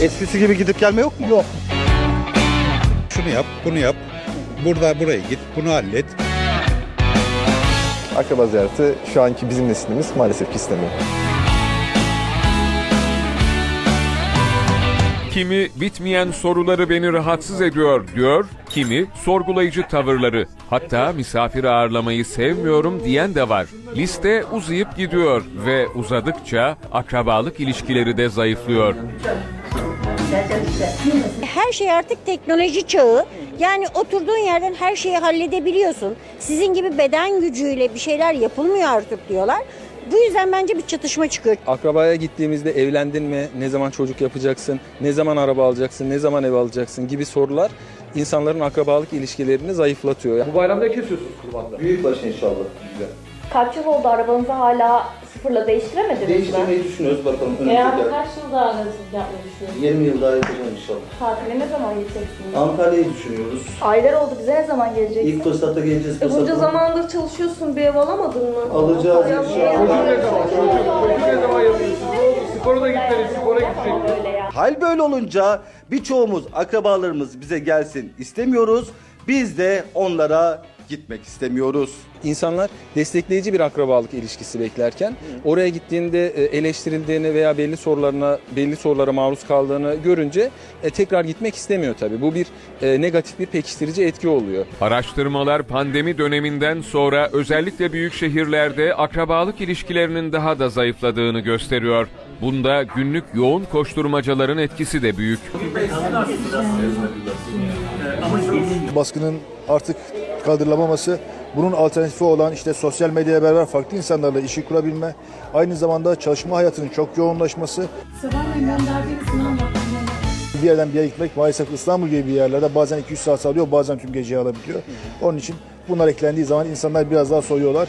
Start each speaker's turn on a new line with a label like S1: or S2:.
S1: Eskisi gibi gidip gelme yok mu? Yok.
S2: Şunu yap, bunu yap. Burada buraya git, bunu hallet.
S3: Akraba ziyareti şu anki bizim neslimiz maalesef ki istemiyor.
S4: Kimi bitmeyen soruları beni rahatsız ediyor diyor, kimi sorgulayıcı tavırları. Hatta misafir ağırlamayı sevmiyorum diyen de var. Liste uzayıp gidiyor ve uzadıkça akrabalık ilişkileri de zayıflıyor.
S5: Her şey artık teknoloji çağı. Yani oturduğun yerden her şeyi halledebiliyorsun. Sizin gibi beden gücüyle bir şeyler yapılmıyor artık diyorlar. Bu yüzden bence bir çatışma çıkıyor.
S6: Akrabaya gittiğimizde evlendin mi, ne zaman çocuk yapacaksın, ne zaman araba alacaksın, ne zaman ev alacaksın gibi sorular insanların akrabalık ilişkilerini zayıflatıyor.
S7: Bu bayramda kesiyorsunuz kurbanda.
S1: Büyükbaş inşallah. Güzel.
S8: Kaç yıl oldu arabanızı hala sıfırla değiştiremediniz mi?
S1: Değiştirmeyi düşünüyoruz bakalım.
S8: Yani
S1: Önümüzdeki
S8: kaç yıl daha arasını yapmayı düşünüyorsunuz?
S1: 20 yıl daha yapacağız inşallah.
S8: Tatile ne zaman gideceksiniz?
S1: Antalya'yı düşünüyoruz.
S8: Aylar oldu bize ne zaman geleceksin?
S1: İlk fırsatta geleceğiz.
S8: E bunca zamandır çalışıyorsun bir ev alamadın mı?
S1: Alacağız
S8: Ya,
S1: inşallah.
S8: ya,
S7: Ne zaman? Çocuk, çocuk ne zaman yapıyorsunuz? Spora da gitmeli, spora gidecek.
S8: Öyle ya.
S1: Hal böyle olunca birçoğumuz akrabalarımız bize gelsin istemiyoruz. Biz de onlara gitmek istemiyoruz.
S6: İnsanlar destekleyici bir akrabalık ilişkisi beklerken oraya gittiğinde e, eleştirildiğini veya belli sorularına belli sorulara maruz kaldığını görünce e, tekrar gitmek istemiyor tabii. Bu bir e, negatif bir pekiştirici etki oluyor.
S4: Araştırmalar pandemi döneminden sonra özellikle büyük şehirlerde akrabalık ilişkilerinin daha da zayıfladığını gösteriyor. Bunda günlük yoğun koşturmacaların etkisi de büyük.
S9: baskının artık kaldırılamaması, bunun alternatifi olan işte sosyal medyaya beraber farklı insanlarla işi kurabilme, aynı zamanda çalışma hayatının çok yoğunlaşması. Bir yerden bir yere gitmek maalesef İstanbul gibi bir yerlerde bazen 200 saat alıyor, bazen tüm geceyi alabiliyor. Onun için bunlar eklendiği zaman insanlar biraz daha soyuyorlar.